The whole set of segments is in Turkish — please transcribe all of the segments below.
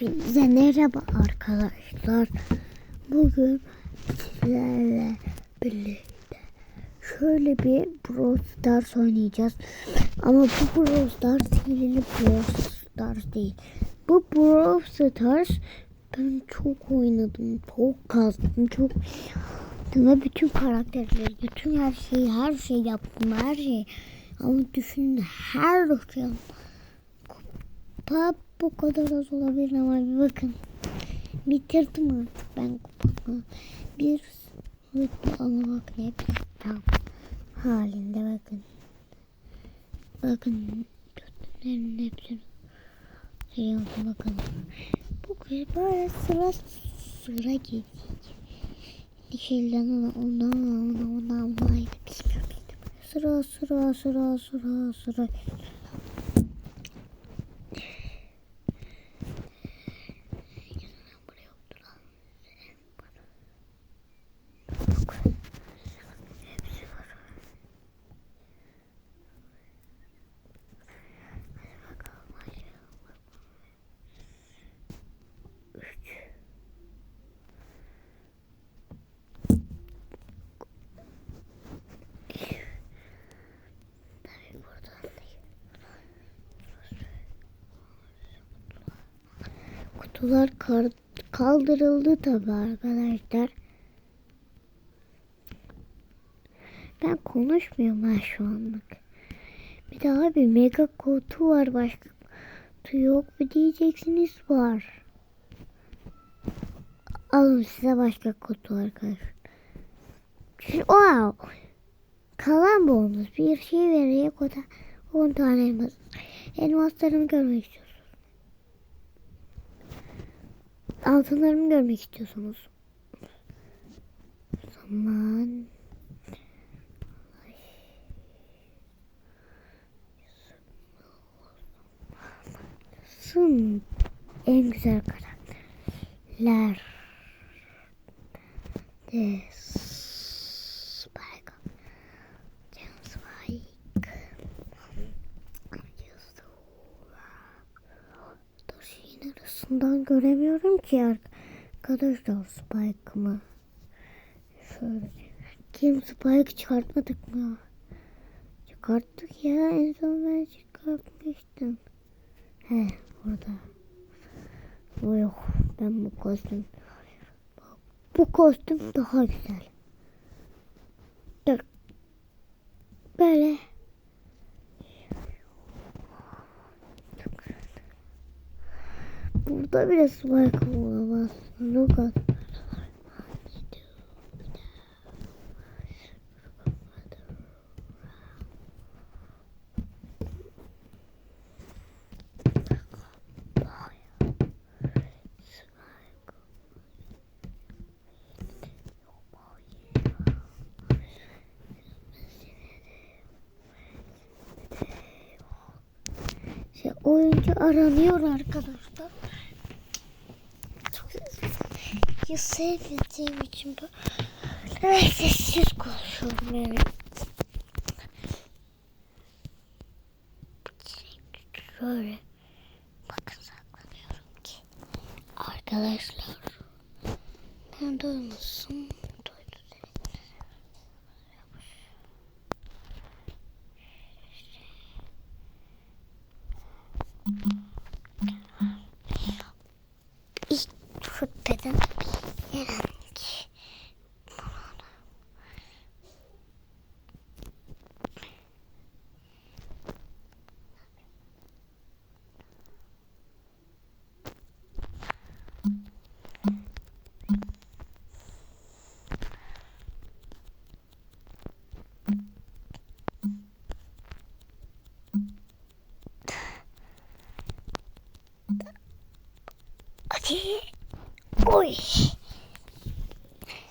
Hepinize merhaba arkadaşlar. Bugün sizlerle birlikte şöyle bir Brawl Stars oynayacağız. Ama bu Brawl Stars hileli Brawl Stars değil. Bu Brawl Stars ben çok oynadım, çok kazdım, çok ve bütün karakterleri, bütün her şeyi, her şeyi yaptım, her şeyi. Ama düşünün her şey Kupa bu kadar az olabilir ama bir bakın. Bitirdim artık ben kupamı. Bir ama bakın hep tam halinde bakın. Bakın kötülerin hepsini sayalım bakalım. Bu böyle sıra sıra gidecek. Dişelden ona ondan ona ondan ona Sıra sıra sıra sıra sıra. Kutular kaldırıldı tabi arkadaşlar. Ben konuşmuyorum ha şu anlık. Bir daha bir mega kutu var başka kutu yok mu diyeceksiniz var. Alın size başka kutu arkadaşlar. Wow. Kalan bonus bir şey da 10 tane elmas. Elmaslarımı görmek istiyorsunuz. Altınlarımı görmek istiyorsunuz. Zaman Sun en güzel karakterler de Spike Spike Arasından göremiyorum ki arkadaşlar Spike'ımı. Şöyle. Kim Spike çıkartmadık mı? Çıkarttık ya. En son ben çıkartmıştım. He orada. O yok. Ben bu kostüm. Bu kostüm daha güzel. Böyle. Burada bile spike olamaz. Look at. Şey, oyuncu aranıyor arkadaşlar. Çok ya sevmediğim için böyle sessiz konuşuyorum yani. Şöyle bakın saklanıyorum ki. Arkadaşlar ben duymuşsun Oy.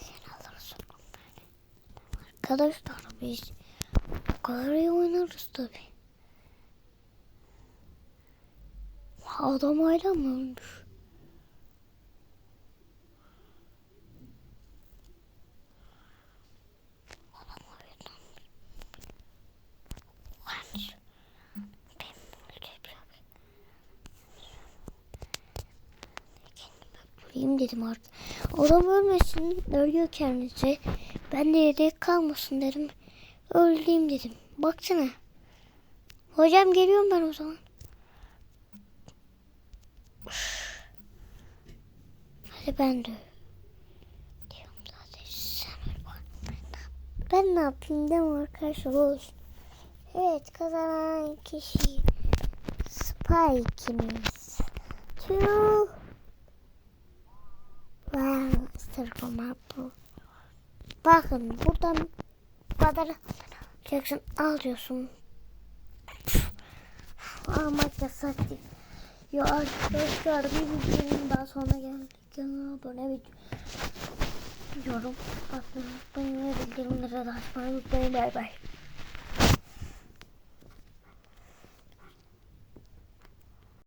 Sen alırsın. Arkadaşlar biz bu kadar iyi oynarız tabi. Adam hala mı ölmüş? Adam hala ölmüş. Benim öleceğim. Öldüreyim dedim artık. Adam ölmesin. Ölüyor kendisi. Ben de yedek kalmasın dedim. Öldüreyim dedim. Baksana. Hocam geliyorum ben o zaman. Hadi ben de. Diyorum zaten sen. Ben ne yapayım değil mi arkadaşlar olsun. Evet kazanan kişi Spike'imiz. Tüh. Sırpama bu. Bakın buradan bu kadar Jackson alıyorsun. Almak yasak değil. Ya arkadaşlar bir videonun daha sonra geldik. Kanala abone ve yorum atmayı unutmayın ve bildirimleri de açmayı unutmayın. Bay bay.